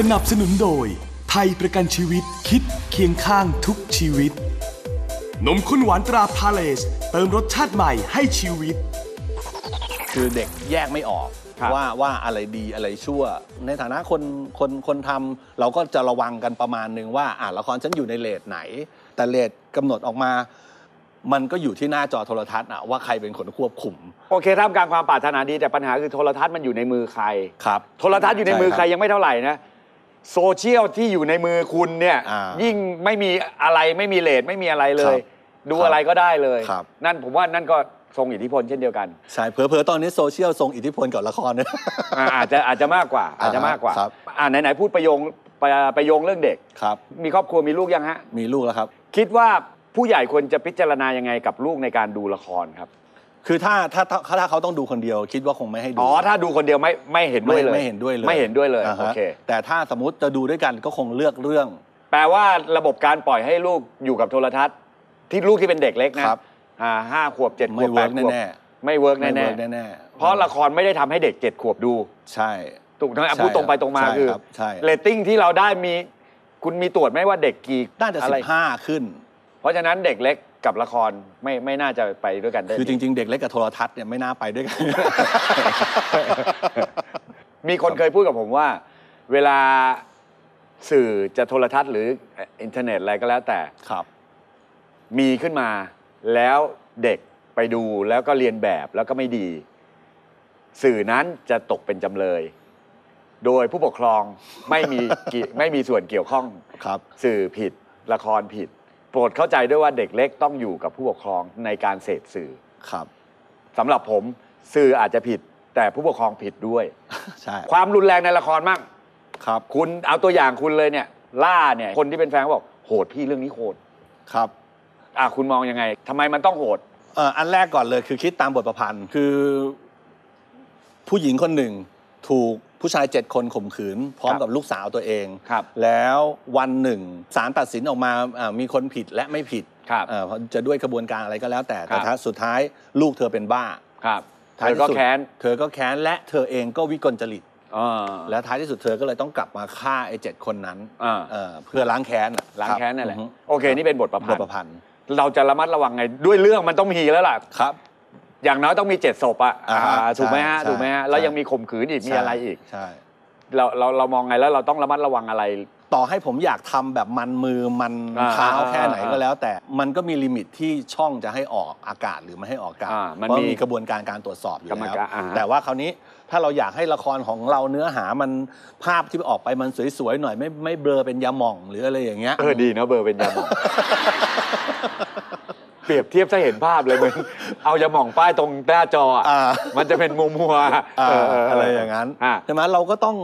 สนับสนุนโดย ไทยประกันชีวิตคิดเคียงข้างทุกชีวิต นมข้นหวานตราพาเลส เติมรสชาติใหม่ให้ชีวิต คือเด็กแยกไม่ออกครับว่าว่าอะไรดีอะไรชั่ว ในฐานะคนคนคนทำเราก็จะระวังกันประมาณหนึ่งว่าอ่าละครฉันอยู่ในเลทไหน แต่เลทกำหนดออกมา มันก็อยู่ที่หน้าจอโทรทัศน์อะว่าใครเป็นคนควบคุมโอเคท่ามกลางความปรารถนาดีแต่ปัญหาคือโทรทัศน์มันอยู่ในมือใคร ครับ โทรทัศน์อยู่ในมือใครช่บยังไม่เท่าไหร่นะ โซเชียลที่อยู่ในมือคุณเนี่ยอ่ายิ่ยิ่งไม่มีอะไรไม่มีเลทไม่มีอะไรเลครัยบดูครับอะไรก็ได้เลย ครับ นั่นผมว่านั่นก็ทรงอิทธิพลเช่นเดียวกันใช่เผลอๆ ตอนนี้โซเชียลทรงอิทธิพลกับละครนะอ่าอาจจะอาจจะมากกว่า อาจจะมากกว่าครับ อ่าไหนๆพูดประโยงไปไปโยงเรื่องเด็ก ครับ มีครอบครัวมีลูกยังฮะ มีลูกแล้วครับ คิดว่าผู้ใหญ่ควรจะพิจารณายังไงกับลูกในการดูละครครับ คือถ้าถ้าถ้าถ้าเขาต้องดูคนเดียว คิดว่าคงไม่ให้ดูอ๋อถ้าดูคนเดียวไม่ไม่เห็นด้วยเลยไม่เห็นด้วยเลยไม่เห็นด้วยเลยาฮะโอเคแต่ถ้าสมมติจะดูด้วยกันก็คงเลือกเรื่อง แปลว่าระบบการปล่อยให้ลูกอยู่กับโทรทัศน์ ที่ลูกที่เป็นเด็กเล็กนะครับอ่าห้าขวบเจ็ดขไม่วบเวิแปร์ดกขวบแน่ไม่เวิร์กๆไม่แน่เวิร์กแน่ๆๆเพราะละครไม่ได้ทำให้เด็กเจ็ดขวบดู ใช่ถูกไหมใช่พูดตรงไปตรงมาใช่คือครับใช่เรตติ้งที่เราได้มีคุณมีตรวจไหมว่าเด็กกี่น่าจะอะสิไรบห้าขึ้น เพราะฉะนั้นเด็กเล็กกับละครไม่ไม่น่าจะไปด้วยกันได้คือจดีริง ๆ เด็กเล็กกับโทรทัศน์เนี่ยไม่น่าไปด้วยกัน มีคนเคยพูดกับผมว่า เวลาสื่อจะโทรทัศน์หรืออินเทอร์เน็ตอะไรก็แล้วแต่ครับ มีขึ้นมา แล้วเด็กไปดูแล้วก็เรียนแบบแล้วก็ไม่ดี สื่อนั้นจะตกเป็นจำเลย โดยผู้ปกครองไม่มีกิไม่มีส่วนเกี่ยวข้องครับ สื่อผิดละครผิดโปรดเข้าใจด้วยว่าเด็กเล็กต้องอยู่กับผู้ปกครองในการเสพสื่อครับ สำหรับผมสื่ออาจจะผิด แต่ผู้ปกครองผิดด้วย ใช่ความรุนแรงในละครมั่งครับ คุณเอาตัวอย่างคุณเลยเนี่ยล่าเนี่ยคนที่เป็นแฟนเขาบอกโหดพี่เรื่องนี้โหดครับอะคุณมองยังไงทำไมมันต้องโหดเอ่ออันแรกก่อนเลยคือคิดตามบทประพันธ์คือ ผู้หญิงคนหนึ่งถูก ผู้ชายเจ็ดคนข่มขืน พร้อมครับกับลูกสาวตัวเอง ครับ แล้ววันหนึ่งศาลตัดสินออกมาอ่ามีคนผิดและไม่ผิดครับเอ่อจะด้วยกระบวนการอะไรก็แล้วแต่แต่ครับท้ายสุดท้ายลูกเธอเป็นบ้า ครับเธท้ายอที่ก็สุดแค้นเธอก็แค้นและเธอเองก็วิกลจริต อ่าและท้ายที่สุดเธอก็เลยต้องกลับมาฆ่าไอ้เจ็ดคนนั้นอ่าเอ่อเพื่อล้างแค้นอะล้างแค้นนั่นแหละ รับโอเค นี่เป็นบทประพับนทธ์ ประพันธ์เราจะระมัดระวังไง ด้วยเรื่องมันต้องมีแล้วล่ะ ครับ อย่างน้อยต้องมีเจ็ดศพอะอ่าฮะอ่าถูกไหมฮะใช่ถูกไหมฮะใช่แล้วยังมีข่มขืนอีกมีอะไรอีก ใช่ เราเราเรามองไงแล้วเราต้องระมัดระวังอะไร ต่อให้ผมอยากทำแบบมันมือมันอ่าเท้าแค่ไหนอ่าก็แล้ว แต่มันก็มีลิมิตที่ช่องจะให้ออกอากาศหรือไม่ให้ออกอากาศอ่ามันเพราะมีมีกระบวนการการตรวจสอบอยู่กรรมแล้วการอ่าแต่ว่าคราวนี้ถ้าเราอยากให้ละครของเราเนื้อหามันภาพที่ออกไปมันสวยๆหน่อยไม่ไม่เบลอเป็นยาหม่องหรืออะไรอย่างเงี้ย เออดีนะเบอร์เป็นยาหมอง เปรียบเทียบจะเห็นภาพเลยเหมือนเอายาหมองป้ายตรงหน้าจออะอ่ามันจะเป็นมัวมัวๆอ่าเเอะไรอย่างนั้นอะใช่ไหมเราก็ต้อง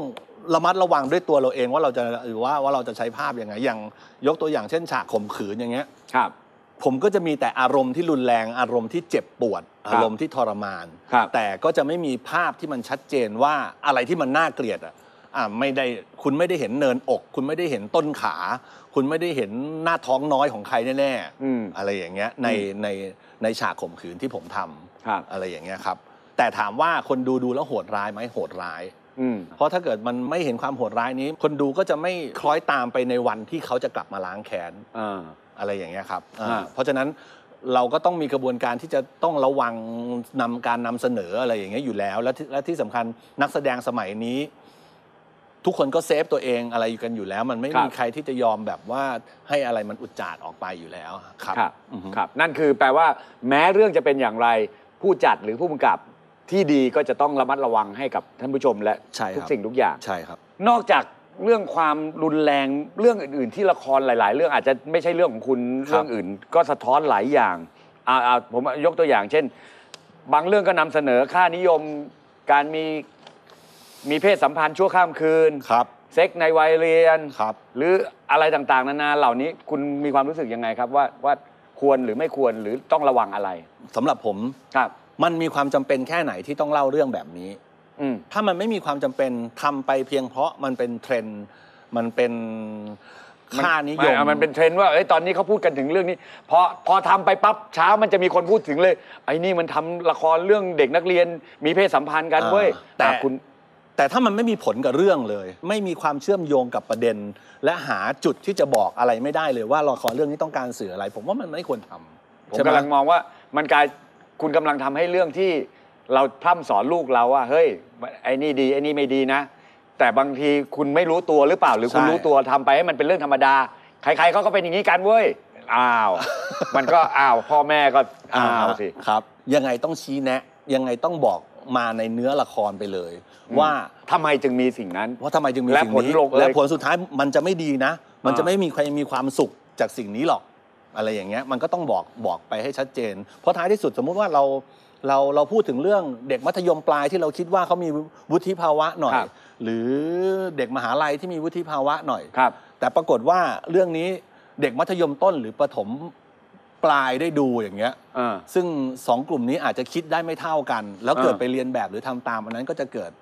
ระมัดระวังด้วยตัวเราเองว่าเราจะหรือว่าว่าเราจะใช้ภาพยังไงอย่างยกตัวอย่างเช่นฉากข่มขืนอย่างเงี้ยครับ ผมก็จะมีแต่อารมณ์ที่รุนแรงอารมณ์ที่เจ็บปวดครับอารมณ์ที่ทรมานครับแต่ก็จะไม่มีภาพที่มันชัดเจนว่าอะไรที่มันน่าเกลียดอะ อ่าไม่ได้คุณไม่ได้เห็นเนินอก คุณไม่ได้เห็นต้นขา คุณไม่ได้เห็นหน้าท้องน้อยของใครแน่อืม ๆอะไรอย่างเงี้ยในอืมในในฉากข่มขืนที่ผมทำครับ อะไรอย่างเงี้ยครับ แต่ถามว่าคนดูดูแล้วโหดร้ายไหมโหดร้าย อืม เพราะถ้าเกิดมันไม่เห็นความโหดร้ายนี้ คนดูก็จะไม่คล้อยตามไปในวันที่เขาจะกลับมาล้างแค้น อ่า อะไรอย่างเงี้ยครับอ่าอ่า เพราะฉะนั้นเราก็ต้องมีกระบวนการที่จะต้องระวังนำการนำเสนออะไรอย่างเงี้ยอยู่แล้ว และที่และที่สำคัญนักแสดงสมัยนี้ ทุกคนก็เซฟตัวเองอะไรอยู่กันอยู่แล้ว มันไม่ครับมีใครที่จะยอมแบบว่าให้อะไรมันอุจจาดออกไปอยู่แล้วครับครับอือฮึครับ นั่นคือแปลว่า แม้เรื่องจะเป็นอย่างไรผู้จัดหรือผู้กำกับที่ดีก็จะต้องระมัดระวังให้กับท่านผู้ชมและใช่ครับทุกสิ่งทุกอย่างใช่ครับ นอกจากเรื่องความรุนแรงเรื่องอื่น ๆ ที่ละครหลาย ๆ เรื่องอาจจะไม่ใช่เรื่องของคุณครับเรื่องอื่น ก็สะท้อนหลายอย่างอ่าอ่าผมยกตัวอย่าง เช่น บางเรื่องก็นำเสนอค่านิยมการมี มีเพศสัมพันธ์ชั่วข้ามคืน ครับ เซ็กในวัยเรียน ครับ หรืออะไรต่างๆ นานาเหล่านี้คุณมีความรู้สึกยังไงครับว่าว่าควรหรือไม่ควรหรือต้องระวังอะไร สำหรับผม ครับ มันมีความจำเป็นแค่ไหนที่ต้องเล่าเรื่องแบบนี้ อืม ถ้ามันไม่มีความจำเป็นทำไปเพียงเพราะมันเป็นเทรนด์มันเป็นค่านิยม ไมันเป็นเทรนด์ว่าเอ้ยตอนนี้เขาพูดกันถึงเรื่องนี้ พอพอทำไปปั๊บเช้ามันจะมีคนพูดถึงเลย ไอ้นี่มันทำละครเรื่องเด็กนักเรียนมีเพศสัมพันธ์กันอ่าเว้ยแต่ อะคุณ แต่แต่ถ้ามันไม่มีผลกับเรื่องเลย ไม่มีความเชื่อมโยงกับประเด็น และหาจุดที่จะบอกอะไรไม่ได้เลยว่าละครเรื่องนี้ต้องการสื่ออะไร ผมว่ามันไม่ควรทำผมใช่ไหกำลังมองว่ามันกลายคุณกำลังทำให้เรื่องที่เราพร่ำสอนลูกเราว่าเฮ้ยไอ้นี่ดีไอ้นี่ไม่ดีนะ แต่บางทีคุณไม่รู้ตัวหรือเปล่าหรือคุณใช่รู้ตัวทำไปให้มันเป็นเรื่องธรรมดาใครๆเขาก็เป็นอย่างนี้กันเว้ยอ้าว มันก็อ้าวพ่อแม่ก็อ้าวสิครับ ยังไงต้องชี้แนะ ยังไงต้องบอก มาในเนื้อละครไปเลยอืมว่าทำไมจึงมีสิ่งนั้น ว่าทำไมจึงมีและสิ่งผลนี้ลงเอย และผลสุดท้ายมันจะไม่ดีนะ มันจะอ่าไม่มีใครมีความสุขจากสิ่งนี้หรอกอะไรอย่างเงี้ยมันก็ต้องบอกบอกไปให้ชัดเจน เพราะท้ายที่สุดสมมุติว่าเราเราเราพูดถึงเรื่องเด็กมัธยมปลายที่เราคิดว่าเขามีวุฒิภาวะหน่อย ครับ หรือเด็กมหาลัยที่มีวุฒิภาวะหน่อย ครับ แต่ปรากฏว่าเรื่องนี้เด็กมัธยมต้นหรือประถม ปลายได้ดูอย่างเงี้ย อ่า ซึ่งสองกลุ่มนี้อาจจะคิดได้ไม่เท่ากัน แล้วเกิดอ่า ไปเรียนแบบหรือทำตามอันนั้นก็จะเกิด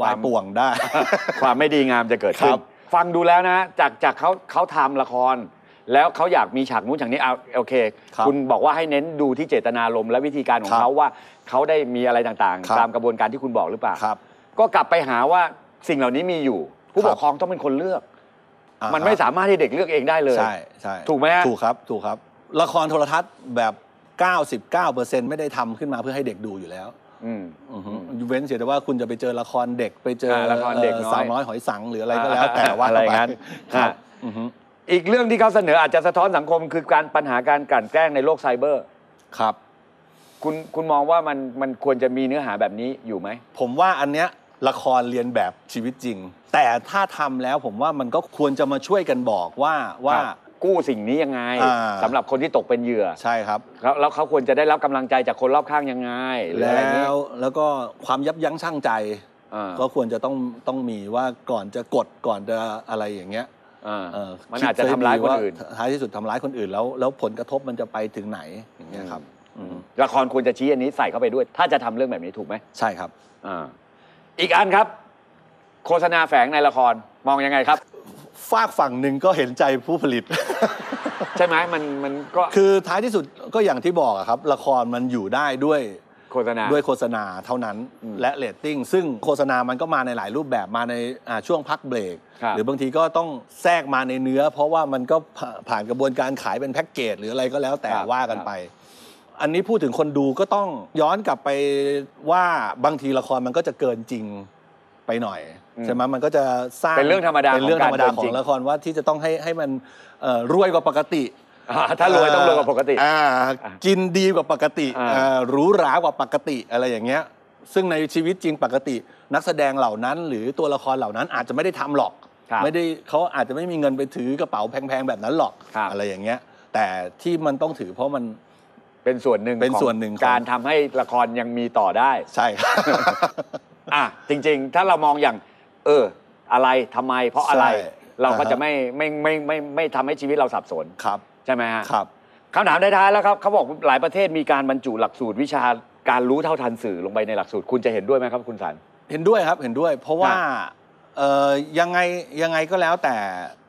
วาควายมป่วงได้ ความไม่ดีงามจะเกิดขึ้ครันบฟังดูแล้วนะ จากจากเขาเขาทำละคร แล้วเขาอยากมีฉากนู้นฉากนี้เอาโอเคครับณบอกว่าให้เน้นดูที่เจตนารมณ์และวิธีการของครับเขาว่าเขาได้มีอะไรต่างครับ ๆ ตามกระบวนการที่คุณบอกหรือเปล่า ครับ ก็กลับไปหาว่าสิ่งเหล่านี้มีอยู่ ผู้ครัปบกครองต้องเป็นคนเลือก อ่ามันไม่สามารถที่เด็กเลือกเองได้เลย ใช่ใช่ถูกไหมฮะ ถูกครับ ถูกครับ ละครโทรทัศน์แบบ 99%ไม่ได้ทำขึ้นมาเพื่อให้เด็กดูอยู่แล้วอืมอือฮึเว้นเสียแต่ว่าคุณจะไปเจอละครเด็กไปเจออ่าละครเด็กน้อย สาวน้อยหอยสังหรืออะไรก็แล้วแต่ว่าอะไรงั้นไปครับฮะอือฮึอีกเรื่องที่เขาเสนออาจจะสะท้อนสังคมคือการปัญหาการกลั่นแกล้งในโลกไซเบอร์ ครับ คุณคุณมองว่ามันมันควรจะมีเนื้อหาแบบนี้อยู่ไหม ผมว่าอันเนี้ยละครเรียนแบบชีวิตจริง แต่ถ้าทำแล้วผมว่ามันก็ควรจะมาช่วยกันบอกว่าว่าครับ กู้สิ่งนี้ยังไง อ่าสสำหรับคนที่ตกเป็นเหยื่อใช่ครับ แล้วแล้วเขาควรจะได้รับกำลังใจจากคนรอบข้างยังไงหรืออะไรแล้นี้วแล้วก็ความยับยั้งชั่งใจ อ่าก็ควรจะต้องต้องมีว่าก่อนจะกดก่อนจะอะไรอย่างเงี้ยอ่า เอ่อมันคิดอาจจะทำร้ายคนอื่น ว่าท้ายที่สุดทำร้ายคนอื่นแล้วแล้วผลกระทบมันจะไปถึงไหนอย่างเงี้ยครับอืมละครควรจะชี้อันนี้ใส่เข้าไปด้วย ถ้าจะทำเรื่องแบบนี้ถูกไหมใช่ครับ อ่าอีกอันครับ โฆษณาแฝงในละครมองยังไงครับ ฝากฝั่งหนึ่งก็เห็นใจผู้ผลิต ใช่ไหมมันมันก็คือท้ายที่สุดก็อย่างที่บอกอะครับ ละครมันอยู่ได้ด้วยโฆษณา ด้วยโฆษณาเท่านั้นอืมและเรตติ้ง ซึ่งโฆษณามันก็มาในหลายรูปแบบมาในอ่าช่วงพักเบรก ครับ หรือบางทีก็ต้องแทรกมาในเนื้อ เพราะว่ามันก็ผ่าผ่านกระบวนการขายเป็นแพ็กเกจหรืออะไรก็แล้วแต่ครับว่ากันไป อันนี้พูดถึงคนดูก็ต้องย้อนกลับไปว่าบางทีละครมันก็จะเกินจริงไปหน่อยอืม ใช่ไหมมันก็จะสร้างเป็นเรื่องธรรมดาเป็นเรื่องธรรมดาของการเกินขอจริงงละครว่าที่จะต้องให้ให้มันเอ่อรวยกว่าปกติอ่าถ้ารวยต้องรวยกว่าปกติอ่ากินดีกว่าปกติอ่าอ่าหรูหรากว่าปกติอะไรอย่างเงี้ย ซึ่งในชีวิตจริงปกติ นักแสดงเหล่านั้น หรือตัวละครเหล่านั้นอาจจะไม่ได้ทำหรอกครับไม่ได้เขาอาจจะไม่มีเงินไปถือกระเป๋าแพงๆแบบนั้นหรอกครับอะไรอย่างเงี้ย แต่ที่มันต้องถือเพราะมันเป็นส่วนหนึ่งเป็นของส่วนหนึ่งของการทำให้ละครยังมีต่อได้ ใช่ครับอะจริง ๆ ถ้าเรามองอย่าง เออ อะไรทำไม เพราะอะไร ใช่เราก็อ่าฮะจะไม่ไม่ไม่ไม่ไม่ไม่ทำให้ชีวิตเราสับสนครับ ใช่ไหมฮะครับ คำถามท้ายๆแล้วครับเขาบอกหลายประเทศมีการบรรจุหลักสูตรวิชาการรู้เท่าทันสื่อลงไปในหลักสูตร คุณจะเห็นด้วยไหมครับคุณสัน เห็นด้วยครับเห็นด้วย เพราะว่าเอ่อยังไงยังไงก็แล้วแต่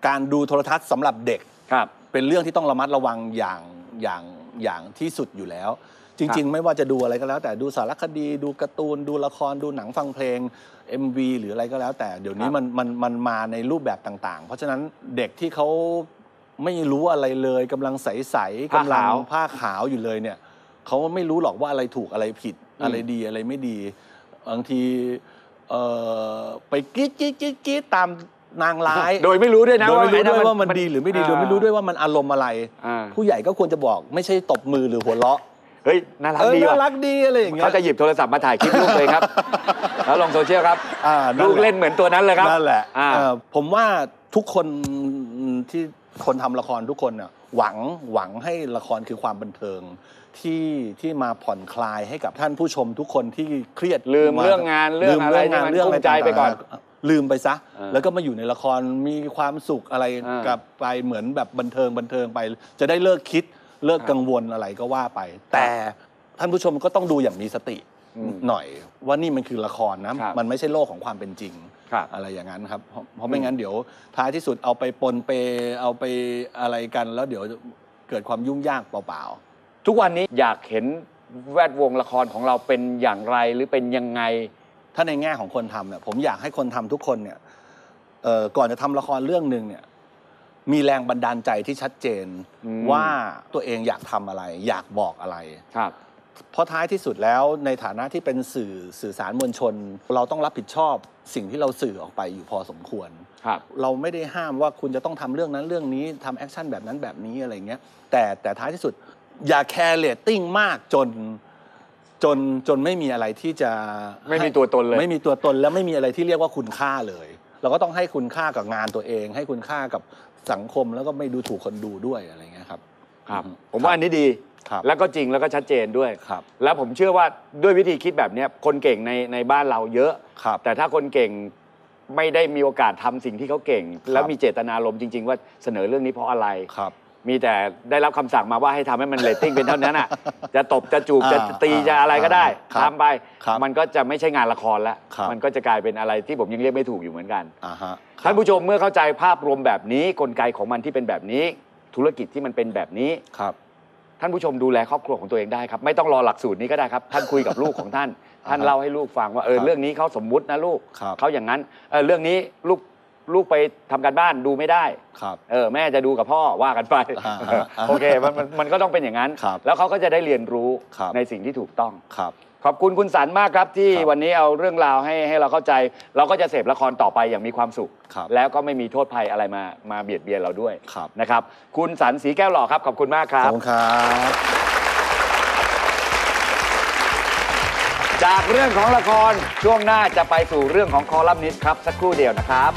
การดูโทรทัศน์สำหรับเด็ก ครับ เป็นเรื่องที่ต้องระมัดระวังอย่างอย่าง อย่างที่สุดอยู่แล้วจครัริงบๆไม่ว่าจะดูอะไรก็แล้ว แต่ดูสารคดีดูการ์ตูน ดูละครดูหนังฟังเพลง MV หรืออะไรก็แล้ว แต่เดี๋ยวนี้มันมันมันมาในรูปแบบต่าง ๆ เพราะฉะนั้นเด็กที่เขาไม่รู้อะไรเลยกำลังใสๆผ้ากำลัขาวผ้าขาวอยู่เลยเนี่ยเขาไม่รู้หรอกว่าอะไรถูกอะไรผิดอืมอะไรดีอะไรไม่ดีบางทีเอ่อไปกรี๊ดกรี๊ดกรี๊ดกรี๊ดตาม นางร้ายโดยไม่รู้ด้วยนะโดยไม่รู้ไอ้ด้วยว่ามันดีหรือไม่ดีโดยไม่รู้ด้วยว่ามันอารมณ์อะไรอ่าผู้ใหญ่ก็ควรจะบอกไม่ใช่ตบมือหรือหัวเราะเฮ้ยน่ารักเออดีน่าว่ะรักดีอะไรอย่างเงี้ยเขาจะหยิบโทรศัพท์มาถ่ายคลิปลูกเลยครับ แล้วลงโซเชียลครับอ่านั่นลูกแหละเล่นเหมือนตัวนั้นเลยครับนั่นแหละอ่าเออผมว่าทุกคนที่คนทำละครทุกคนน่ะหวังหวังให้ละครคือความบันเทิงที่ที่มาผ่อนคลายให้กับท่านผู้ชมทุกคนที่เครียดลืมเรื่องงานเรื่องอะไรลืมเรื่องงานที่มันเรื่องอะไรกุ้มใจไปก่อนต่างๆ ลืมไปซะอ่าแล้วก็มาอยู่ในละครมีความสุขอะไรอ่ากับไปเหมือนแบบบันเทิงบันเทิงไป จะได้เลิกคิดเลิกครับกังวลอะไรก็ว่าไป แต่ท่านผู้ชมก็ต้องดูอย่างมีสติอืมหน่อยว่านี่มันคือละครนะครับมันไม่ใช่โลกของความเป็นจริงครับอะไรอย่างนั้นครับเพราะเพราะไม่งั้นเดี๋ยวท้ายที่สุดเอาไปปนเปเอาไปอะไรกัน แล้วเดี๋ยวเกิดความยุ่งยากเปล่าทุกวันนี้อยากเห็นแวดวงละครของเราเป็นอย่างไรหรือเป็นยังไง ถ้าในแง่ของคนทำเนี่ยผมอยากให้คนทำทุกคนเนี่ยเอ่อก่อนจะทำละครเรื่องหนึ่งเนี่ยมีแรงบันดาลใจที่ชัดเจนอืมว่าตัวเองอยากทำอะไร อยากบอกอะไรครับเพราะท้ายที่สุดแล้วในฐานะที่เป็นสื่อสื่อสารมวลชน เราต้องรับผิดชอบสิ่งที่เราสื่อออกไปอยู่พอสมควรครับเราไม่ได้ห้ามว่าคุณจะต้องทำเรื่องนั้นเรื่องนี้ทำแอคชั่นแบบนั้นแบบนี้อะไรเงี้ยแต่แต่ท้ายที่สุดอย่าแคร์เรตติ้งมากจน จนจนไม่มีอะไรที่จะไม่มีตัวตนเลย ไม่มีตัวตนแล้วไม่มีอะไรที่เรียกว่าคุณค่าเลย เราก็ต้องให้คุณค่ากับงานตัวเอง ให้คุณค่ากับสังคมแล้วก็ไม่ดูถูกคนดูด้วยอะไรเงี้ยครับครับอืผมว่าอันนี้ดีครับแล้วก็จริงแล้วก็ชัดเจนด้วยครับแล้วผมเชื่อว่าด้วยวิธีคิดแบบเนี้ยคนเก่งในในบ้านเราเยอะครับแต่ถ้าคนเก่งไม่ได้มีโอกาสทำสิ่งที่เขาเก่ง แล้วมีเจตนารมณ์จริง ๆ ว่าเสนอเรื่องนี้เพราะอะไรครับ มีแต่ได้รับคำสั่งมาว่าให้ทำให้มันเรตติ้งเป็นเท่านั้นอะ จะตบจะจูบจะอ่าตีจะอะไรก็ได้ครับทำไป ครับมันก็จะไม่ใช่งานละครแล้ว ครับ มันก็จะกลายเป็นอะไรที่ผมยังเรียกไม่ถูกอยู่เหมือนกัน อ่าฮะท่านผู้ชมเมื่อเข้าใจภาพรวมแบบนี้กลไกของมันที่เป็นแบบนี้ ธุรกิจที่มันเป็นแบบนี้ ครับ ท่านผู้ชมดูแลครอบครัวของตัวเองได้ครับ ไม่ต้องรอหลักสูตรนี้ก็ได้ครับ ท่านคุยกับลูกของท่าน ท่านเล่าให้ลูกฟังว่าเออครับเรื่องนี้เขาสมมุตินะลูกครับ เขาอย่างนั้นเออเรื่องนี้ลูก ลูกไปทำการบ้านดูไม่ได้ครับเออแม่จะดูกับพ่อว่ากันไปอ่าเออโอเคมันมันมันก็ต้องเป็นอย่างนั้นครับแล้วเขาก็จะได้เรียนรู้ครับในสิ่งที่ถูกต้องครับขอบคุณคุณสันมากครับที่ครับวันนี้เอาเรื่องราวให้ให้เราเข้าใจ เราก็จะเสพละครต่อไปอย่างมีความสุขครับแล้วก็ไม่มีโทษภัยอะไรมามาเบียดเบียนเราด้วยครับนะครับ คุณสันสีแก้วหล่อครับ ขอบคุณมากคขรัอบบคุณครับจากเรื่องของละครช่วงหน้าจะไปสู่เรื่องของคอลัมนิสต์ครับ สักครู่เดียวนะครับ